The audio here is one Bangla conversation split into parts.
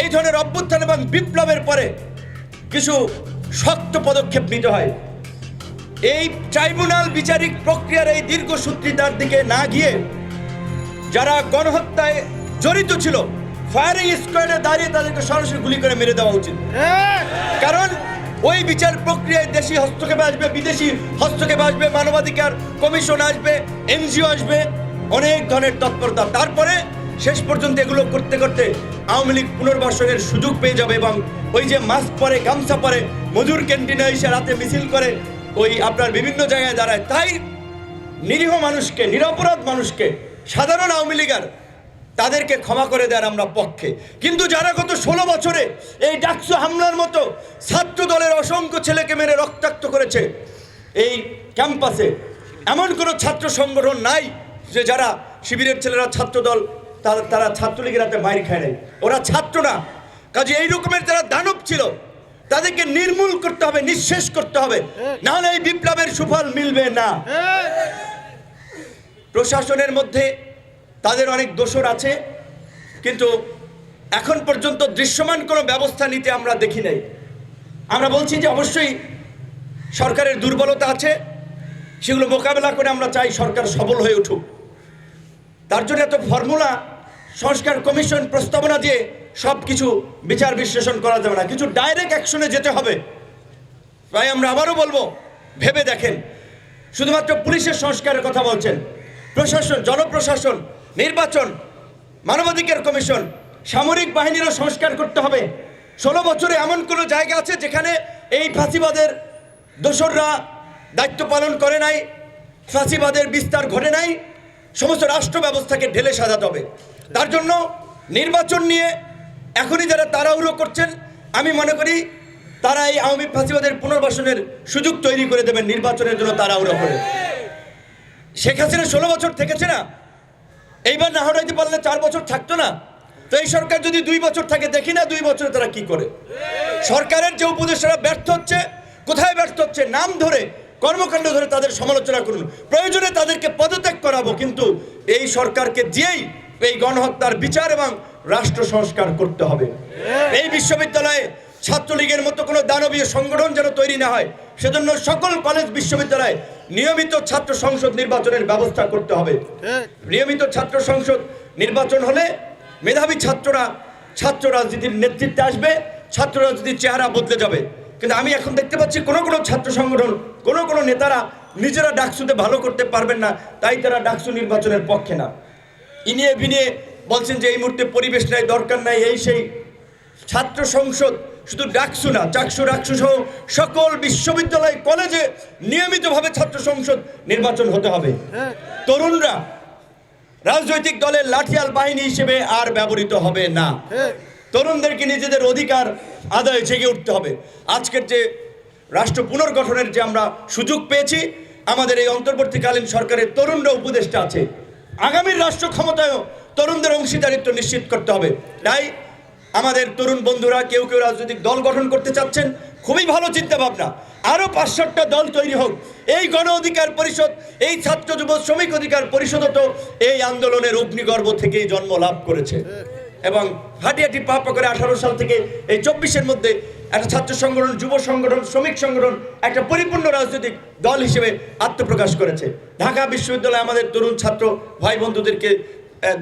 এই ধরনের অভ্যুত্থান এবং বিপ্লবের পরে কিছু শক্ত পদক্ষেপ নিতে হয়। এই ট্রাইব্যুনাল বিচারিক প্রক্রিয়ার এই দীর্ঘসূত্রিতার দিকে না গিয়ে যারা গণহত্যায় জড়িত ছিল ফায়ারিং স্কোয়াডে দাঁড়িয়ে তাদেরকে সরাসরি গুলি করে মেরে দেওয়া উচিত। কারণ ওই বিচার প্রক্রিয়ায় দেশি হস্তক্ষেপ আসবে বিদেশি হস্তক্ষেপ আসবে মানবাধিকার কমিশন আসবে এনজিও আসবে অনেক ধরনের তৎপরতা। তারপরে শেষ পর্যন্ত এগুলো করতে করতে আওয়ামী লীগ পুনর্বাসনের সুযোগ পেয়ে যাবে এবং ওই যে মাস্ক পরে, গামছা পরে মজুর ক্যান্টিনে এসে রাতে মিছিল করে ওই আপনার বিভিন্ন জায়গায় দাঁড়ায়। তাই নিরীহ মানুষকে, নিরপরাধ মানুষকে, সাধারণ আওয়ামী লীগার তাদেরকে ক্ষমা করে দেওয়ার আমরা পক্ষে। কিন্তু যারা গত ষোলো বছরে এই ডাকসু হামলার মতো ছাত্র দলের অসংখ্য ছেলেকে মেরে রক্তাক্ত করেছে এই ক্যাম্পাসে এমন কোনো ছাত্র সংগঠন নাই যে যারা শিবিরের ছেলেরা ছাত্র দল তারা তারা ছাত্রলীগের হাতে মাইর খায় নাই। ওরা ছাত্র না। কাজে এই রকমের যারা দানব ছিল তাদেরকে নির্মূল করতে হবে নিঃশেষ করতে হবে। নাহলে এই বিপ্লবের সুফল মিলবে না। প্রশাসনের মধ্যে তাদের অনেক দোষর আছে কিন্তু এখন পর্যন্ত দৃশ্যমান কোনো ব্যবস্থা নিতে আমরা দেখি নাই। আমরা বলছি যে অবশ্যই সরকারের দুর্বলতা আছে সেগুলো মোকাবেলা করে আমরা চাই সরকার সবল হয়ে উঠুক। তার জন্য এত ফর্মুলা সংস্কার কমিশন প্রস্তাবনা দিয়ে সব কিছু বিচার বিশ্লেষণ করা যাবে না। কিছু ডাইরেক্ট অ্যাকশনে যেতে হবে। তাই আমরা আবারও বলব, ভেবে দেখেন। শুধুমাত্র পুলিশের সংস্কারের কথা বলছেন। প্রশাসন, জনপ্রশাসন, নির্বাচন, মানবাধিকার কমিশন, সামরিক বাহিনীরও সংস্কার করতে হবে। ষোলো বছরে এমন কোনো জায়গা আছে যেখানে এই ফাঁসিবাদের দোসররা দায়িত্ব পালন করে নাই, ফাঁসিবাদের বিস্তার ঘটে নাই? সমস্ত রাষ্ট্র ব্যবস্থাকে ঢেলে সাজাতে হবে। তার জন্য নির্বাচন নিয়ে এখনই যারা তাড়াহুড়ো করছেন, আমি মনে করি তারা এই আওয়ামী ফাঁসিবাদের পুনর্বাসনের সুযোগ তৈরি করে দেবেন নির্বাচনের জন্য তাড়াহুড়ো করে। শেখ হাসিনা ষোলো বছর থেকেছে না। এইবার না হটাইতে পারলে চার বছর থাকতো না। তো এই সরকার যদি দুই বছর থাকে, দেখি না দুই বছরে তারা কি করে। সরকারের যে উপদেষ্টারা ব্যর্থ হচ্ছে, কোথায় ব্যর্থ হচ্ছে, নাম ধরে, কর্মকাণ্ড ধরে তাদের সমালোচনা করুন। প্রয়োজনে তাদেরকে পদত্যাগ করাবো, কিন্তু এই সরকারকে দিয়েই এই গণহত্যার বিচার এবং রাষ্ট্র সংস্কার করতে হবে। এই বিশ্ববিদ্যালয়ে ছাত্রলীগের মতো কোনো দানবীয় সংগঠন যেন তৈরি না হয় সেজন্য সকল কলেজ বিশ্ববিদ্যালয়ে নিয়মিত ছাত্র সংসদ নির্বাচনের ব্যবস্থা করতে হবে। নিয়মিত ছাত্র সংসদ নির্বাচন হলে মেধাবী ছাত্ররা ছাত্র রাজনীতির নেতৃত্বে আসবে ছাত্র রাজনীতির চেহারা বদলে যাবে। কিন্তু আমি এখন দেখতে পাচ্ছি কোনো কোনো ছাত্র সংগঠন কোনো কোনো নেতারা নিজেরা ডাকসুতে ভালো করতে পারবেন না তাই তারা ডাকসু নির্বাচনের পক্ষে না। ইনিয়ে বিনিয়ে বলছেন যে এই মুহূর্তে পরিবেশ নাই দরকার নাই এই সেই ছাত্র সংসদ শুধু ডাকসু না চাকসু ডাকসু সহ সকল বিশ্ববিদ্যালয় কলেজে নিয়মিতভাবে ছাত্র সংসদ নির্বাচন হতে হবে। তরুণরা রাজনৈতিক দলের লাঠিয়াল বাহিনী হিসেবে আর ব্যবহৃত হবে না। তরুণদেরকে নিজেদের অধিকার আদায় জেগে উঠতে হবে। আজকের যে রাষ্ট্র পুনর্গঠনের যে আমরা সুযোগ পেয়েছি আমাদের এই অন্তর্বর্তীকালীন সরকারের তরুণরা উপদেষ্টা আছে। আগামীর রাষ্ট্র ক্ষমতায়ও তরুণদের অংশীদারিত্ব নিশ্চিত করতে হবে। তাই আমাদের তরুণ বন্ধুরা, কেউ কেউ রাজনৈতিক দল গঠন করতে চাচ্ছেন, খুবই ভালো চিন্তা ভাবনা আরও পাঁচ দল তৈরি হোক। এই গণ অধিকার পরিষদ, এই ছাত্র যুব শ্রমিক অধিকার পরিষদ তো এই আন্দোলনের অগ্নিগর্ভ থেকেই জন্ম লাভ করেছে। এবং হাঁটিহাটি পা করে আঠারো সাল থেকে এই চব্বিশের মধ্যে একটা ছাত্র সংগঠন, যুব সংগঠন, শ্রমিক সংগঠন, একটা পরিপূর্ণ রাজনৈতিক দল হিসেবে আত্মপ্রকাশ করেছে। ঢাকা বিশ্ববিদ্যালয়ে আমাদের তরুণ ছাত্র ভাই বন্ধুদেরকে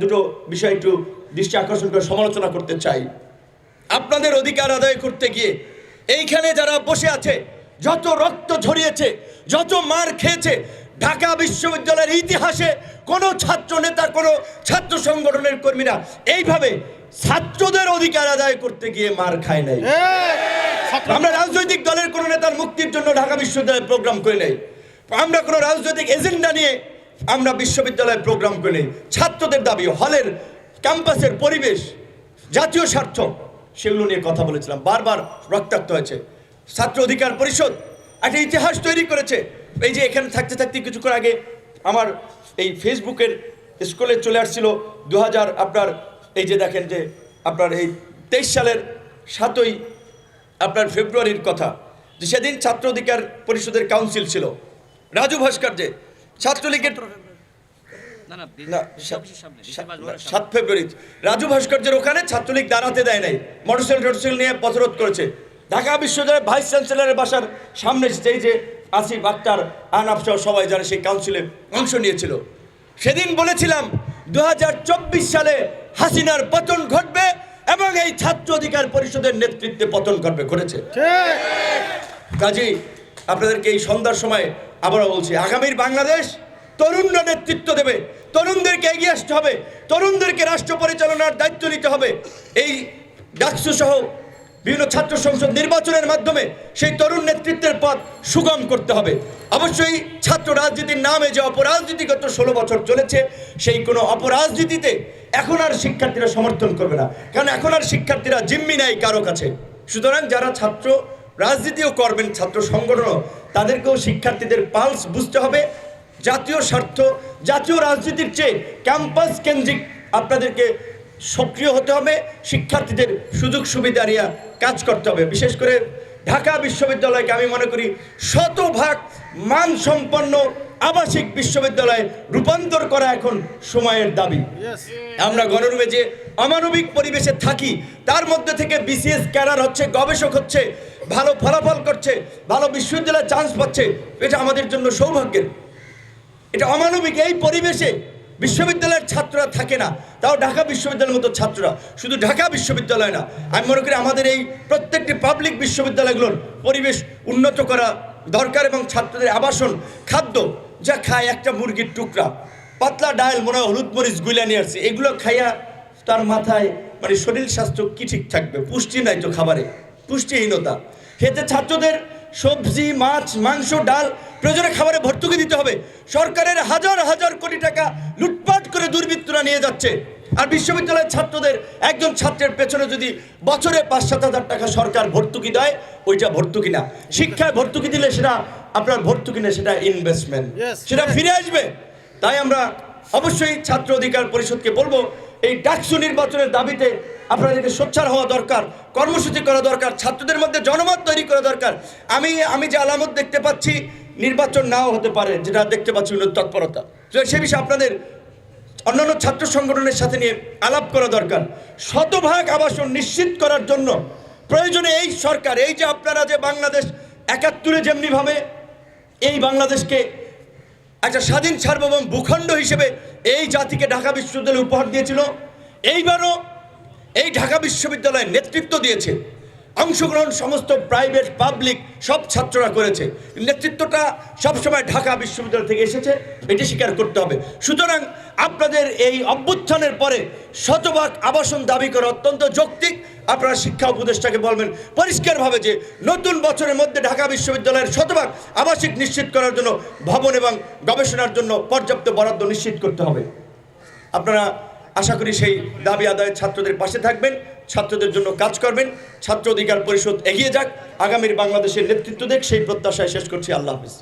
দুটো বিষয় একটু দৃষ্টি আকর্ষণ করে সমালোচনা করতে চাই। আপনাদের অধিকার আদায় করতে গিয়ে, এইখানে যারা বসে আছে, যত রক্ত ঝরিয়েছে, যত মার খেয়েছে, ঢাকা বিশ্ববিদ্যালয়ের ইতিহাসে কোনো ছাত্র নেতা কোনো ছাত্র সংগঠনের কর্মীরা এইভাবে ছাত্রদের অধিকার আদায় করতে গিয়ে মার খায় নাই। আমরা রাজনৈতিক দলের কোনো নেতার মুক্তির জন্য ঢাকা বিশ্ববিদ্যালয়ে প্রোগ্রাম করে নেই। আমরা কোনো রাজনৈতিক এজেন্ডা নিয়ে আমরা বিশ্ববিদ্যালয়ে প্রোগ্রাম করে নেই। ছাত্রদের দাবি হলের ক্যাম্পাসের পরিবেশ জাতীয় স্বার্থ সেগুলো নিয়ে কথা বলেছিলাম। বারবার রক্তাক্ত হয়েছে। ছাত্র অধিকার পরিষদ একটা ইতিহাস তৈরি করেছে। এই যে এখানে থাকতে থাকতে কিছুক্ষণ আগে আমার এই ফেসবুকের স্কুলে চলে আসছিল। দু হাজার আপনার এই যে দেখেন যে আপনার এই তেইশ সালের সাতই আপনার ফেব্রুয়ারির কথা যে সেদিন ছাত্র অধিকার পরিষদের কাউন্সিল ছিল। রাজু ভাস্কর্যে ছাত্রলীগের সাত- ফেব্রুয়ারি। রাজু ভাস্কর্যের ওখানে ছাত্রলীগ দাঁড়াতে দেয় নাই মোটরসাইকেল টোটরসাইকেল নিয়ে পথরোধ করেছে। ঢাকা বিশ্ববিদ্যালয়ের ভাইস চ্যান্সেলরের বাসার সামনে যেই যে আসিফ আক্তার আনাফ সহ সবাই যারা সেই কাউন্সিলে অংশ নিয়েছিল। সেদিন বলেছিলাম দু হাজার চব্বিশ সালে হাসিনার পতন ঘটবে এবং এই ছাত্র অধিকার পরিষদের নেতৃত্বে পতন করবে ঘটেছে। কাজী আপনাদেরকে এই সন্ধ্যার সময় আবারও বলছি আগামীর বাংলাদেশ তরুণরা নেতৃত্ব দেবে তরুণদেরকে এগিয়ে আসতে হবে তরুণদেরকে রাষ্ট্র পরিচালনার দায়িত্ব নিতে হবে। এই ডাকসু সহ বিভিন্ন ছাত্র সংসদ নির্বাচনের মাধ্যমে সেই তরুণ নেতৃত্বের পথ সুগম করতে হবে। অবশ্যই ছাত্র রাজনীতির নামে যে অপরাজনীতি গত ষোলো বছর চলেছে, সেই কোনো অপরাজনীতিতে এখন আর শিক্ষার্থীরা সমর্থন করবে না। কারণ এখন আর শিক্ষার্থীরা জিম্মি নেয় কারও কাছে। সুতরাং যারা ছাত্র রাজনীতিও করবেন, ছাত্র সংগঠনও, তাদেরকেও শিক্ষার্থীদের পালস বুঝতে হবে। জাতীয় স্বার্থ, জাতীয় রাজনীতির চেয়ে ক্যাম্পাস কেন্দ্রিক আপনাদেরকে সক্রিয় হতে হবে শিক্ষার্থীদের সুযোগ সুবিধা নিয়ে কাজ করতে হবে। বিশেষ করে ঢাকা বিশ্ববিদ্যালয়কে আমি মনে করি শতভাগ মানসম্পন্ন আবাসিক বিশ্ববিদ্যালয়ে রূপান্তর করা এখন সময়ের দাবি। আমরা গণরূপে যে অমানবিক পরিবেশে থাকি তার মধ্যে থেকে বিসিএস ক্যাডার হচ্ছে গবেষক হচ্ছে ভালো ফলাফল করছে ভালো বিশ্ববিদ্যালয়ে চান্স পাচ্ছে এটা আমাদের জন্য সৌভাগ্যের। এটা অমানবিক এই পরিবেশে বিশ্ববিদ্যালয়ের ছাত্ররা থাকে না। তাও ঢাকা বিশ্ববিদ্যালয়ের মতো ছাত্ররা। শুধু ঢাকা বিশ্ববিদ্যালয় না, আমি মনে করি আমাদের এই প্রত্যেকটি পাবলিক বিশ্ববিদ্যালয়গুলোর পরিবেশ উন্নত করা দরকার এবং ছাত্রদের আবাসন, খাদ্য যা খায় একটা মুরগির টুকরা, পাতলা ডাল মনে হয় হলুদ মরিচগুলা নিয়ে আসছে, এগুলো খাইয়া তার মাথায় মানে শরীর স্বাস্থ্য কি ঠিক থাকবে? পুষ্টি নাই তো খাবারে, পুষ্টিহীনতা। খেতে ছাত্রদের সবজি মাছ মাংস ডাল প্রয়োজনে খাবারে ভর্তুকি দিতে হবে। সরকারের হাজার হাজার কোটি টাকা লুটপাট করে দুর্বৃত্তরা নিয়ে যাচ্ছে। আর বিশ্ববিদ্যালয়ের ছাত্রদের একজন ছাত্রের পেছনে যদি বছরে পাঁচ সাত হাজার টাকা সরকার ভর্তুকি দেয় ওইটা ভর্তুকি না। শিক্ষায় ভর্তুকি দিলে সেটা আপনার ভর্তুকি না সেটা ইনভেস্টমেন্ট সেটা ফিরে আসবে। তাই আমরা অবশ্যই ছাত্র অধিকার পরিষদকে বলব এই ডাকসু নির্বাচনের দাবিতে আপনাদেরকে সোচ্চার হওয়া দরকার, কর্মসূচি করা দরকার, ছাত্রদের মধ্যে জনমত তৈরি করা দরকার। আমি আমি যে আলামত দেখতে পাচ্ছি, নির্বাচন নাও হতে পারে, যেটা দেখতে পাচ্ছি তৎপরতা। তো সে বিষয়ে আপনাদের অন্যান্য ছাত্র সংগঠনের সাথে নিয়ে আলাপ করা দরকার। শতভাগ আবাসন নিশ্চিত করার জন্য প্রয়োজনে এই সরকার, এই যে আপনারা যে বাংলাদেশ একাত্তরে যেমনিভাবে এই বাংলাদেশকে একটা স্বাধীন সার্বভৌম ভূখণ্ড হিসেবে এই জাতিকে ঢাকা বিশ্ববিদ্যালয় উপহার দিয়েছিল, এইবারও এই ঢাকা বিশ্ববিদ্যালয়ের নেতৃত্ব দিয়েছে। অংশগ্রহণ সমস্ত প্রাইভেট পাবলিক সব ছাত্ররা করেছে। নেতৃত্বটা সবসময় ঢাকা বিশ্ববিদ্যালয় থেকে এসেছে, এটি স্বীকার করতে হবে। সুতরাং আপনাদের এই অভ্যুত্থানের পরে শতভাগ আবাসন দাবি করা অত্যন্ত যৌক্তিক। আপনারা শিক্ষা উপদেষ্টাকে বলবেন, পরিষ্কারভাবে যে নতুন বছরের মধ্যে ঢাকা বিশ্ববিদ্যালয়ের শতভাগ আবাসিক নিশ্চিত করার জন্য ভবন এবং গবেষণার জন্য পর্যাপ্ত বরাদ্দ নিশ্চিত করতে হবে। আপনারা আশা করি সেই দাবি আদায়ের ছাত্রদের পাশে থাকবেন, ছাত্রদের জন্য কাজ করবেন, ছাত্র অধিকার পরিষদ এগিয়ে যাক, আগামীর বাংলাদেশের নেতৃত্ব দেখ, সেই প্রত্যাশায় শেষ করছি, আল্লাহ হাফিজ।